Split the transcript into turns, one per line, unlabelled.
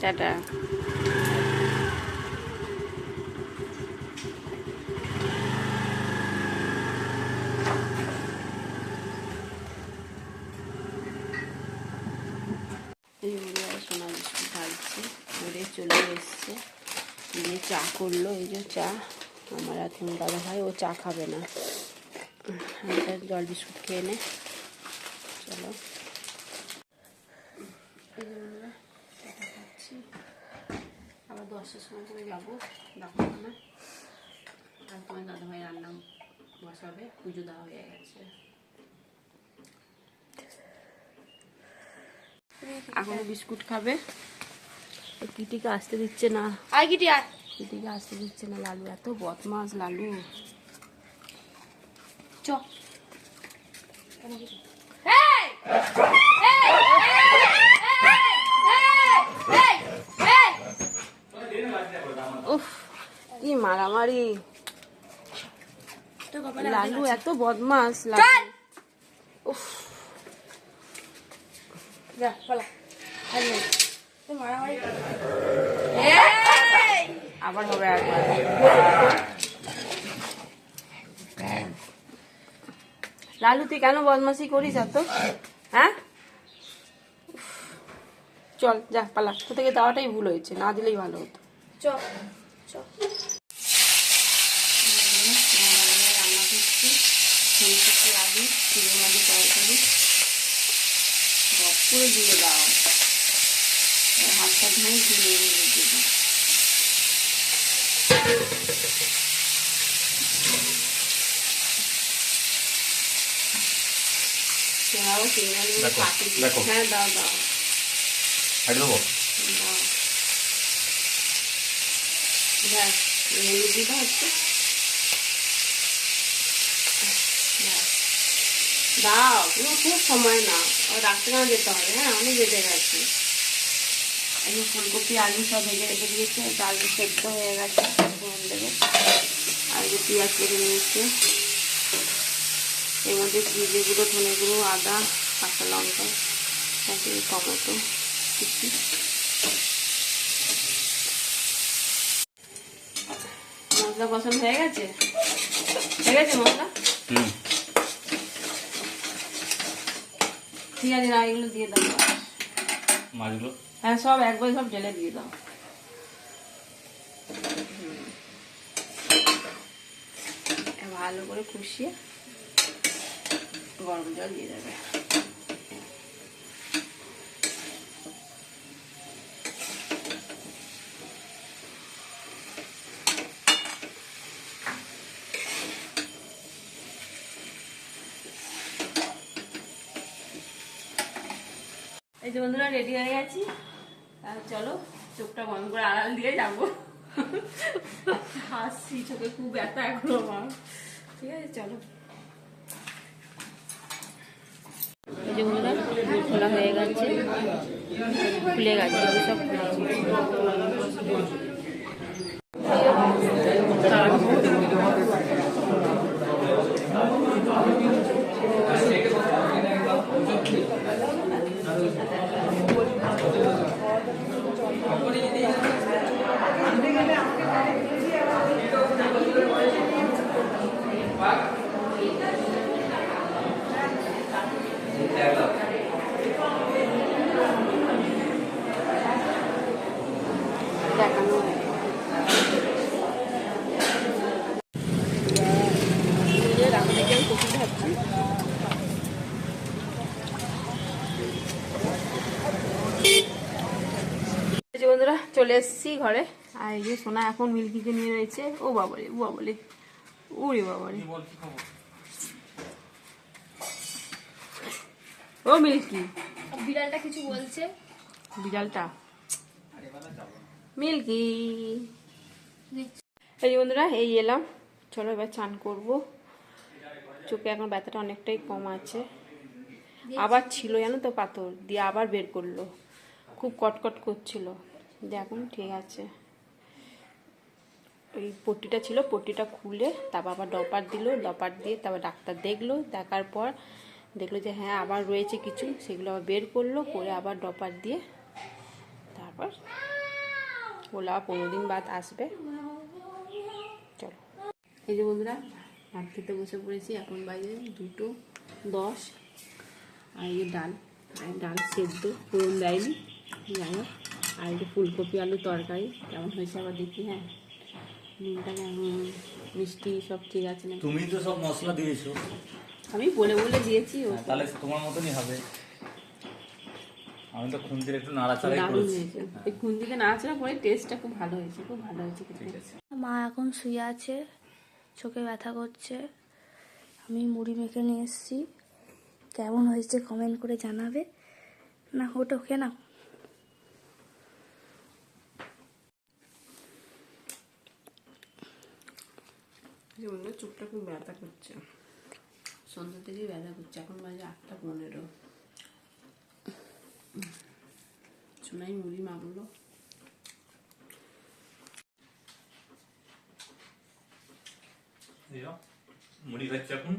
Tata. আর চলে এসছে। দিয়ে চা করল, এই যে চা। আমার এখন দাদা ভাই ও চা খাবে না। জল বিস্কুট খেয়ে নে। চলো। খাচ্ছি। আবার দশটার সময় করে যাব ডাক্তারখানা আর তোমার দাদা ভাই রান্না বসাবে পুজো দেওয়া হয়ে গেছে। এখনও বিস্কুট খাবে। কিটিকে আসতে দিচ্ছে না।
আয় গিটি আয়
কিটিকে আসতে দিচ্ছে না লালু এত বদমাস লালু।
চ এই! এই! এই! এই!
উফ কি মারামারি। লালু এত বদমাস লালু! আবার হবে লালু তুই কেন বদমাসি করিস এত? হ্যাঁ? চল যা পালা। তো থেকে দেওয়াটাই ভুল হয়েছে না দিলেই ভালো হতো।
চল চ
রান্না করছি ফুলকপি আলু চিড়ে মাঝে তরকারি করে দিয়ে দাও। হাতটা ধুয়ে দিয়ে দিয়ে দেবো। হ্যাঁ দাও দাও। দাও। দেখ লেবু দিবা হচ্ছে। দাও কোনো খুব সময় না ও ডাক্তারখানা যেতে হবে হ্যাঁ? অনেক বেজে গেছে। এই ফুলকপি আলু সব ভেজে রেখে দিয়েছে ডাল সেদ্ধ হয়ে গেছে ফোড়ন দেবে। আর যে পেঁয়াজ কেটে নিয়েছে। এর মধ্যে জিরে গুঁড়ো ধনে গুঁড়ো আদা কাঁচা লঙ্কা তারপরে টমেটো কুচি মশলা পছন্দ হয়ে গেছে? হয়ে গেছে মশলা?
হুম।
ঠিক আছে না এগুলো দিয়ে দাও।
মাছগুলো?
হ্যাঁ সব একবার সব জেলে দিয়ে দাও। ভালো করে কষিয়ে গরম জল দিয়ে দেবে। যে বন্ধুরা রেডি হয়ে গেছি। চলো, চোখটা বন্ধ করে আড়াল দিয়ে যাব। হাসছি, চোখে খুব ব্যথা এখনও আমার। ঠিক আছে, চলো। যে বন্ধুরা খোলা হয়ে গেছে। খুলে গেছে সব খুলেছে দেখানো হয়ে গেছে। এই যে রাখো দেখি আমি কচি ভাবছি এই যে বন্ধুরা চলে এসেছি ঘরে। আর এই যে সোনা এখন মিল্কিকে নিয়ে রয়েছে। ও বাবারে ও বাবারে উড়ে বাবারে। ও মিল্কি।
বিড়ালটা কিছু বলছে।
বিড়ালটা মিল্কি। এই বন্ধুরা এই এলাম। চলো এবার চান করব। চোখে এখন ব্যথাটা অনেকটাই কম আছে। আবার ছিল জানো তো পাথর দিয়ে আবার বের করল। খুব কটকট করছিল। দিয়ে এখন ঠিক আছে। ওই পট্টিটা ছিল, পট্টিটা খুলে তারপর আবার ডপার দিল, ডপার দিয়ে তারপর ডাক্তার দেখল, দেখার পর দেখল যে হ্যাঁ আবার রয়েছে কিছু, সেগুলো আবার বের করল, করে আবার ডপার দিয়ে তারপর ওলা পনেরো দিন বাদ আসবে। চলো। এই যে বন্ধুরা, ভাত খেতে বসে পড়েছি, এখন বাজে দুটো দশ। আর ডাল আর ডাল সেদ্ধ, ফোড়ন দেয়নি, যাই হোক। আর একটু ফুলকপি আলু তরকারি কেমন হয়েছে আবার দেখি হ্যাঁ। নুনটা কেমন মিষ্টি সব ঠিক আছে না
তুমি তো সব মশলা দিয়েছ।
আমি বলে বলে দিয়েছি ও
হ্যাঁ, তাহলে তোমার মতনই হবে। আমি তো খুন্তির একটু নাড়াচাড়াই করেছি।
এই খুন্তিতে নাড়াচাড়া করে টেস্টটা খুব ভালো হয়েছে খুব ভালো হয়েছে
ঠিক আছে।
মা এখন শুয়ে আছে চোখে ব্যথা করছে। আমি মুড়ি মেখে নিয়ে এসেছি। কেমন হয়েছে কমেন্ট করে জানাবে। না ওটা ওকে না
বলল চোখটা খুব ব্যথা করছে। সন্ধ্যা থেকেই ব্যথা করছে, এখন বাজে আটটা পনেরো। সোনাই মুড়ি মাখলো
মুড়ি খাচ্ছে এখন?